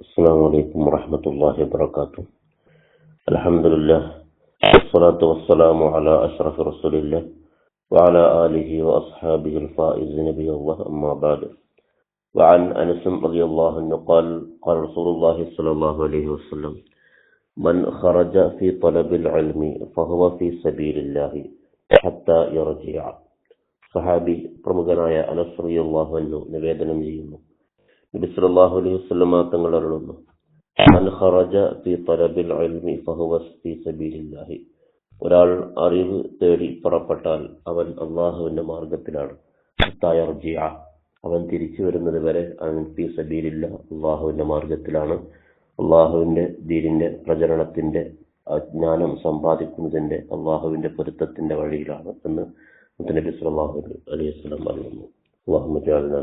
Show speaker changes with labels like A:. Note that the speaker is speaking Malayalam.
A: السلام عليكم ورحمة الله وبركاته الحمد لله والصلاة والسلام على أشرف رسول الله وعلى آله وأصحابه الفائزين به الله أما بعد وعن أنس رضي الله عنه قال قال رسول الله صلى الله عليه وسلم من خرج في طلب العلم فهو في سبيل الله حتى يرجع സഹാബി പ്രമുഖനായ അനസ് റളിയല്ലാഹു അൻഹു നിവേദനം ചെയ്യുന്നു നബി സല്ലല്ലാഹു അലൈഹി വസല്ലമ തങ്ങൾ അരുളുന്നു. ഒരാൾ അറിവ് തേടി പുറപ്പെട്ടാൽ അവൻ അള്ളാഹുവിന്റെ മാർഗത്തിലാണ്. അവൻ തിരിച്ചു വരുന്നത് വരെ അവൻ ഫീ സബീലില്ല അള്ളാഹുവിന്റെ മാർഗത്തിലാണ്. അള്ളാഹുവിന്റെ ദീനിന്റെ പ്രചരണത്തിന്റെ ജ്ഞാനം സമ്പാദിക്കുന്നതിന്റെ അള്ളാഹുവിന്റെ പൊരുത്തത്തിന്റെ വഴിയിലാണ് എന്ന് നബി സല്ലല്ലാഹു അലൈഹി വസല്ലം പറയുന്നു. അള്ളാഹു ജാലനാ